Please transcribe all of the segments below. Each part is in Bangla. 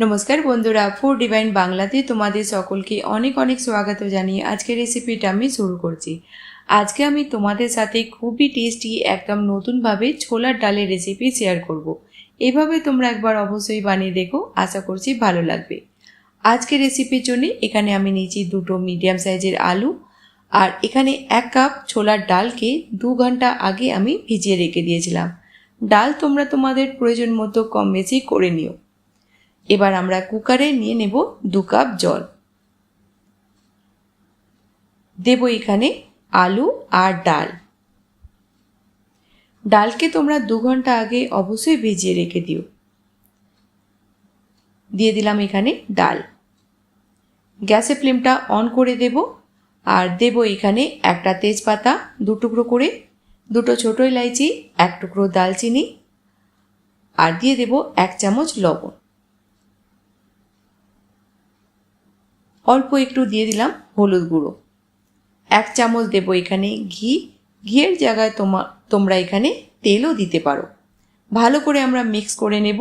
নমস্কার বন্ধুরা ফুড ডিভাইন বাংলাতে তোমাদের সকলকে অনেক অনেক স্বাগত জানিয়ে আজকের রেসিপিটা আমি শুরু করছি। আজকে আমি তোমাদের সাথে খুবই টেস্টি একদম নতুনভাবে ছোলার ডালের রেসিপি শেয়ার করব। এভাবে তোমরা একবার অবশ্যই বানিয়ে দেখো, আশা করছি ভালো লাগবে। আজকের রেসিপির জন্য এখানে আমি নিয়েছি দুটো মিডিয়াম সাইজের আলু, আর এখানে এক কাপ ছোলার ডালকে দু ঘণ্টা আগে আমি ভিজিয়ে রেখে দিয়েছিলাম। ডাল তোমরা তোমাদের প্রয়োজন মতো কম বেশি করে নিও। এবার আমরা কুকারে নিয়ে নেব দু কাপ জল। দেব এখানে আলু আর ডাল। ডালকে তোমরা দু ঘণ্টা আগে অবশ্যই ভিজিয়ে রেখে দিও। দিয়ে দিলাম এখানে ডাল। গ্যাসের ফ্লেমটা অন করে দেব আর দেব এখানে একটা তেজপাতা দু টুকরো করে, দুটো ছোটো ইলাইচি, এক টুকরো দালচিনি আর দিয়ে দেব এক চামচ লবণ। অল্প একটু দিয়ে দিলাম হলুদ গুঁড়ো। এক চামচ দেব এখানে ঘি। ঘিয়ের জায়গায় তোমা, তোমরা এখানে তেলও দিতে পারো। ভালো করে আমরা মিক্স করে নেব।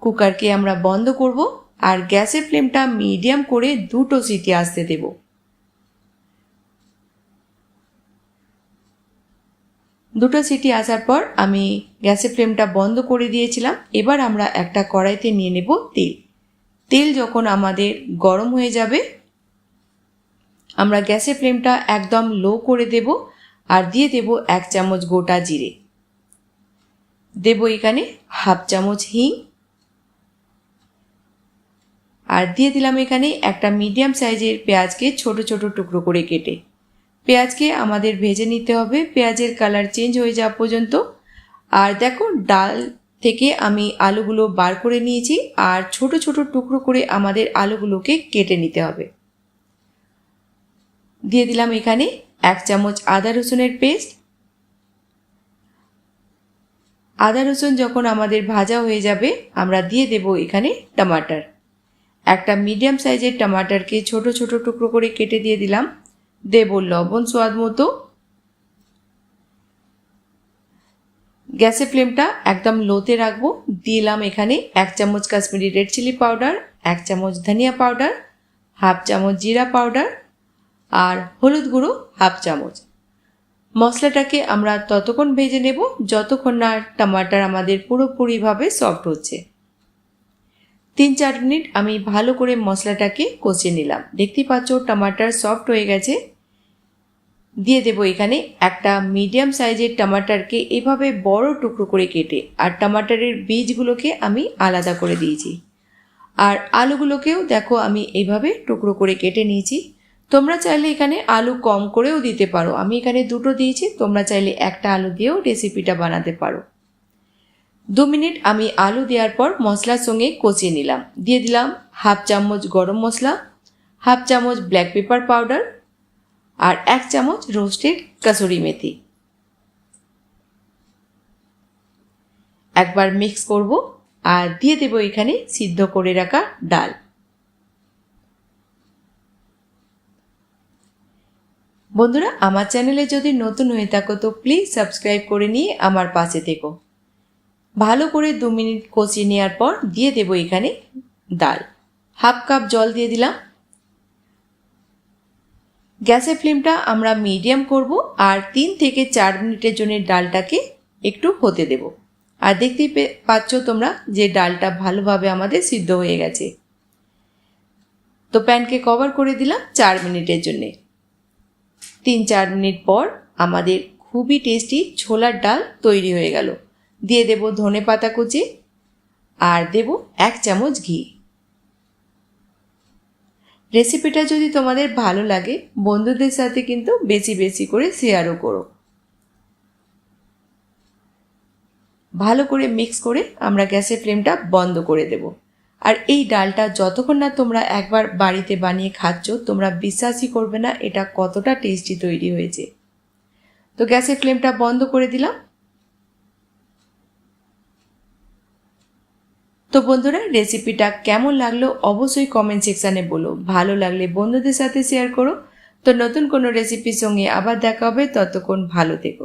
কুকারকে আমরা বন্ধ করব আর গ্যাসের ফ্লেমটা মিডিয়াম করে দুটো সিটি আসতে দেব। দুটো সিটি আসার পর আমি গ্যাসের ফ্লেমটা বন্ধ করে দিয়েছিলাম। এবার আমরা একটা কড়াইতে নিয়ে নেব তেল। তেল যখন আমাদের গরম হয়ে যাবে, আমরা গ্যাসের ফ্লেমটা একদম লো করে দেব আর দিয়ে দেব এক চামচ গোটা জিরে। দেব এখানে হাফ চামচ হিং। আর দিয়ে দিলাম এখানে একটা মিডিয়াম সাইজের পেঁয়াজকে ছোট ছোট টুকরো করে কেটে। পেঁয়াজকে আমাদের ভেজে নিতে হবে, পেঁয়াজের কালার চেঞ্জ হয়ে যাওয়া পর্যন্ত। আর দেখো ডাল থেকে আমি আলুগুলো বার করে নিয়েছি আর ছোট ছোট টুকরো করে আমাদের আলুগুলোকে কেটে নিতে হবে। দিয়ে দিলাম এখানে এক চামচ আদা রসুনের পেস্ট। আদা রসুন যখন আমাদের ভাজা হয়ে যাবে, আমরা দিয়ে দেব এখানে টমাটার। একটা মিডিয়াম সাইজের টমাটারকে ছোট ছোট টুকরো করে কেটে দিয়ে দিলাম। দেব লবণ স্বাদ মতো। গ্যাসের ফ্লেমটা একদম লোতে রাখব। দিলাম এখানে এক চামচ কাশ্মীরি রেড চিলি পাউডার, এক চামচ ধনিয়া পাউডার, হাফ চামচ জিরা পাউডার আর হলুদ গুঁড়ো হাফ চামচ। মশলাটাকে আমরা ততক্ষণ ভেজে নেব, যতক্ষণ না টমাটার আমাদের পুরোপুরিভাবে সফট হচ্ছে। তিন চার মিনিট আমি ভালো করে মশলাটাকে কষিয়ে নিলাম। দেখতেই পাচ্ছ, টমাটার সফট হয়ে গেছে। দিয়ে দেব এখানে একটা মিডিয়াম সাইজের টমাটারকে এভাবে বড় টুকরো করে কেটে, আর টমাটারের বীজগুলোকে আমি আলাদা করে দিয়েছি। আর আলুগুলোকেও দেখো আমি এইভাবে টুকরো করে কেটে নিয়েছি। তোমরা চাইলে এখানে আলু কম করেও দিতে পারো। আমি এখানে দুটো দিয়েছি, তোমরা চাইলে একটা আলু দিয়েও রেসিপিটা বানাতে পারো। দু মিনিট আমি আলু দেওয়ার পর মশলার সঙ্গে কষিয়ে নিলাম। দিয়ে দিলাম হাফ চামচ গরম মশলা, হাফ চামচ ব্ল্যাক পেপার পাউডার আর এক চামচ রোস্টেড কাসুরি মেথি। একবার মিক্স করব আর দিয়ে দেব এখানে সিদ্ধ করে রাখা ডাল। বন্ধুরা, আমার চ্যানেলে যদি নতুন হয়ে থাকো, তো প্লিজ সাবস্ক্রাইব করে নিয়ে আমার পাশে থেকো। ভালো করে দু মিনিট কষিয়ে নেওয়ার পর দিয়ে দেব এখানে ডাল। হাফ কাপ জল দিয়ে দিলাম। গ্যাসের ফ্লেমটা আমরা মিডিয়াম করব আর তিন থেকে চার মিনিটের জন্য ডালটাকে একটু হতে দেব। আর দেখতেই পাচ্ছ তোমরা যে ডালটা ভালোভাবে আমাদের সিদ্ধ হয়ে গেছে। তো প্যানকে কভার করে দিলাম চার মিনিটের জন্যে। তিন চার মিনিট পর আমাদের খুবই টেস্টি ছোলার ডাল তৈরি হয়ে গেল। দিয়ে দেব ধনে পাতা কুচি আর দেব এক চামচ ঘি। রেসিপিটা যদি তোমাদের ভালো লাগে, বন্ধুদের সাথে কিন্তু বেশি বেশি করে শেয়ারও করো। ভালো করে মিক্স করে আমরা গ্যাসের ফ্লেমটা বন্ধ করে দেব। আর এই ডালটা যতক্ষণ না তোমরা একবার বাড়িতে বানিয়ে খাচ্ছ, তোমরা বিশ্বাসই করবে না এটা কতটা টেস্টি তৈরি হয়েছে। তো গ্যাসের ফ্লেমটা বন্ধ করে দিলাম। তো বন্ধুরা রেসিপিটা কেমন লাগল অবশ্যই কমেন্ট সেকশানে বলো। ভালো লাগলে বন্ধুদের সাথে শেয়ার করো। তো নতুন কোনো রেসিপির সঙ্গে আবার দেখা হবে, ততক্ষণ ভালো থেকো।